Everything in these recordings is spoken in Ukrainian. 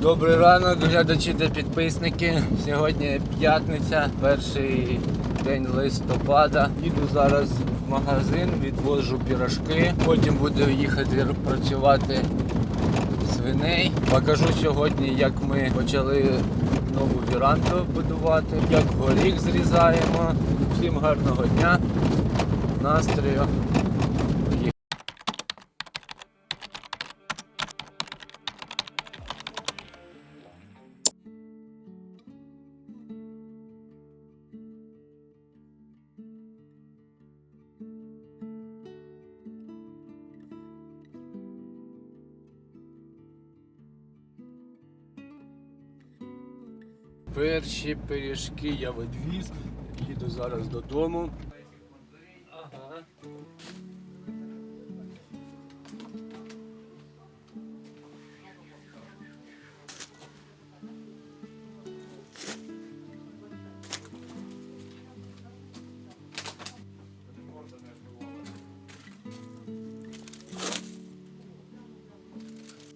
Добрий ранок, глядачі та підписники. Сьогодні п'ятниця, перший день листопада. Їду зараз в магазин, відвожу пірожки. Потім буду їхати працювати свиней. Покажу сьогодні, як ми почали нову віранду будувати, як горіх зрізаємо. Всім гарного дня, настрою. Перші пиріжки я відвіз. Їду зараз додому. Ага.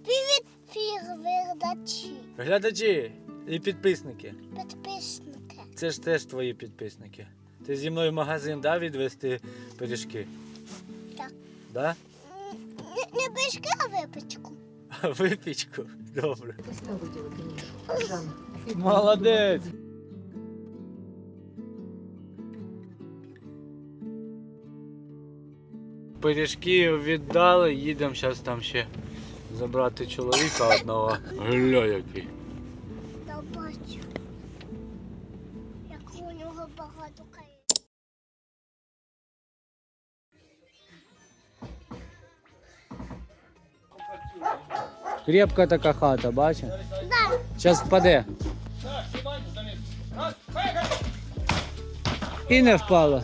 Привіт, Глядачі і підписники. підписники. Це ж теж твої підписники. Ти зі мною в магазин да, відвести пиріжки? Так. Да? Не, не пишки, а випічку. А випічку? Добре. Молодець. Пиріжки віддали, їдемо зараз там ще забрати чоловіка одного. Гля який. Крепка така хата, бачиш? Зараз впаде. І не впала.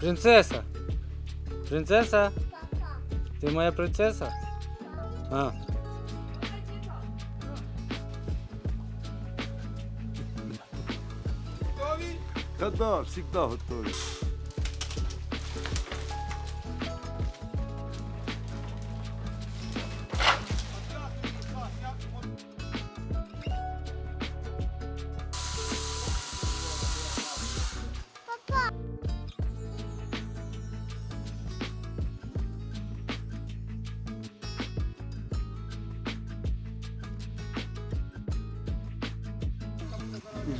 Принцеса. Принцеса? Папа. Ти моя принцеса? А. Да, да, всегда готові.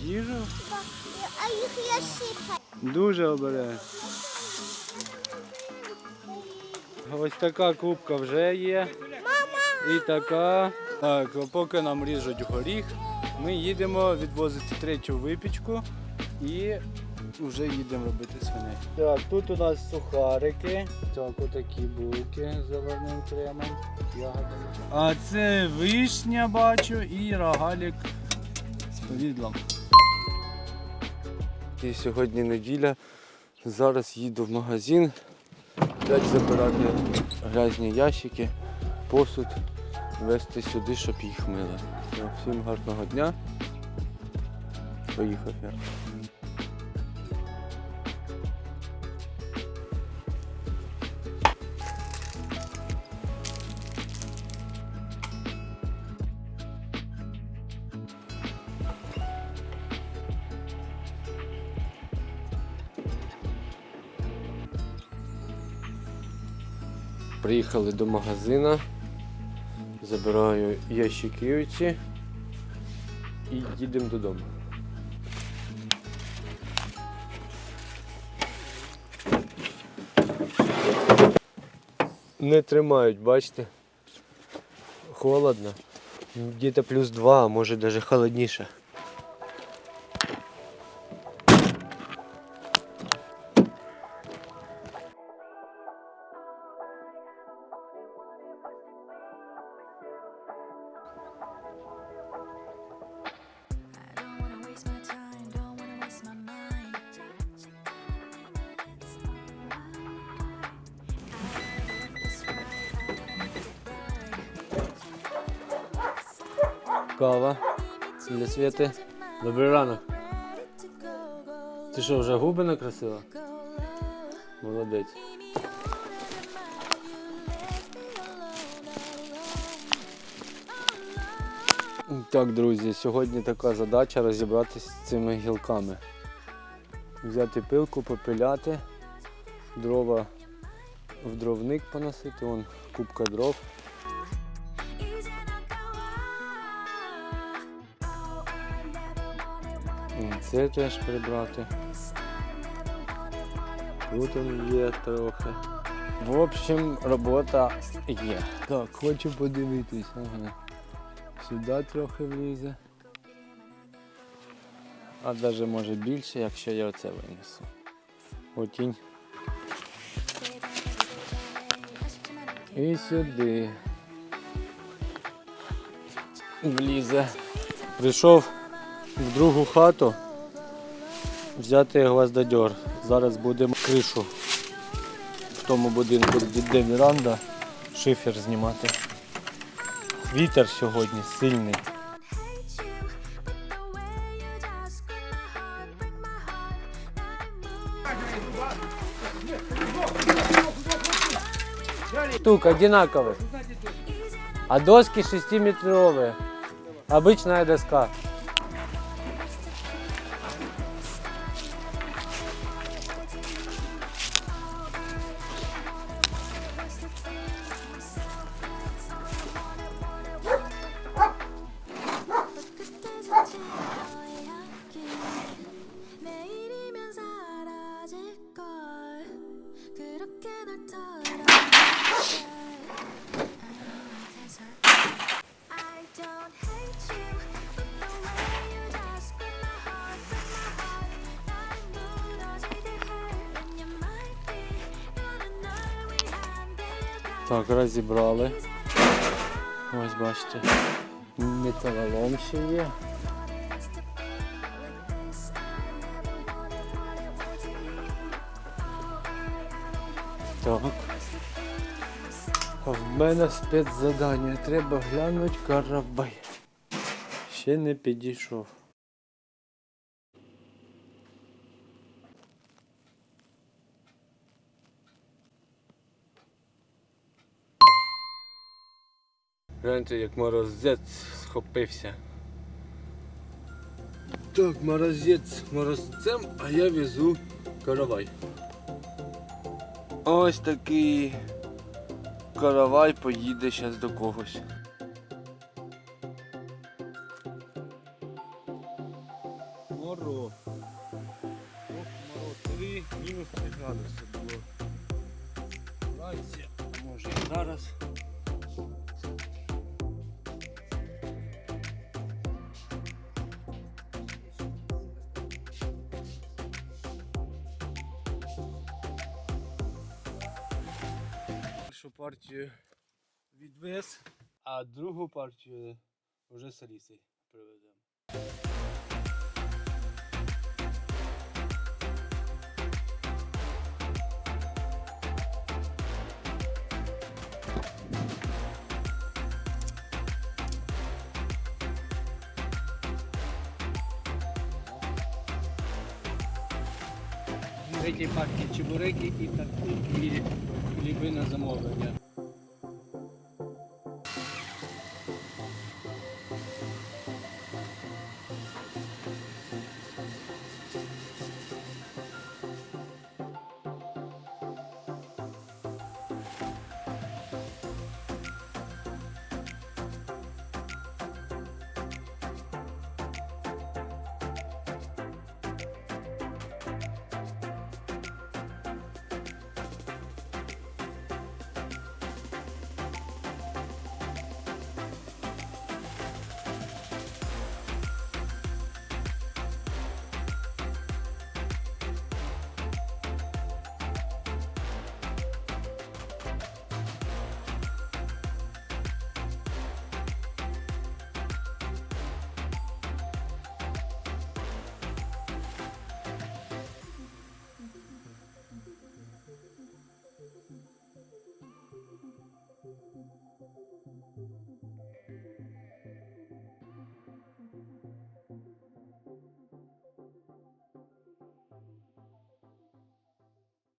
Їжу? А їх я сипаю. Дуже обережно. Ось така кубка вже є. І така. Так, поки нам ріжуть горіх, ми їдемо відвозити третю випічку і вже їдемо робити свиней. Так, тут у нас сухарики. Так, отакі булки з заварним кремом, ягодами. А це вишня бачу і рогалік з повідлом. І сьогодні неділя. Зараз їду в магазин. дать забирати грязні ящики, посуд, вести сюди, щоб їх мили. Всім гарного дня. Поїхав я. Приїхали до магазина, забираю ящики оці і їдемо додому. Не тримають, бачите? Холодно. Где-то плюс 2, а може навіть холодніше. Кава для Світи. Добрий ранок. Ти що, вже губи накрасила? Молодець. Так, друзі, сьогодні така задача розібратися з цими гілками. Взяти пилку, попиляти, дрова в дровник поносити, вон кубка дров. Це теж прибрати. Тут он є трохи. В общем, робота є. Так, хочу подивитись. Ага. Сюди трохи влізе. А навіть може більше, якщо я оце винесу. Отінь. І сюди. Влізе. Прийшов в другу хату взяти гвоздодьор. Зараз будемо кришу в тому будинку, де веранда, шифер знімати. Вітер сьогодні сильний. Штук одинаковых. А доски 6-метровые. Обычная доска. Так, розібрали. Ось бачите. Металолом ще є. Так. А в мене спецзадання. Треба глянути карабай. Ще не підійшов. Гляньте, як морозець схопився. Так, морозець морозцем, а я везу каравай. Ось такий каравай поїде зараз до когось. Першу партію відвез, а другу партію вже з Алісою привеземо. Третій партії чебуреки і такі хліби на замовлення.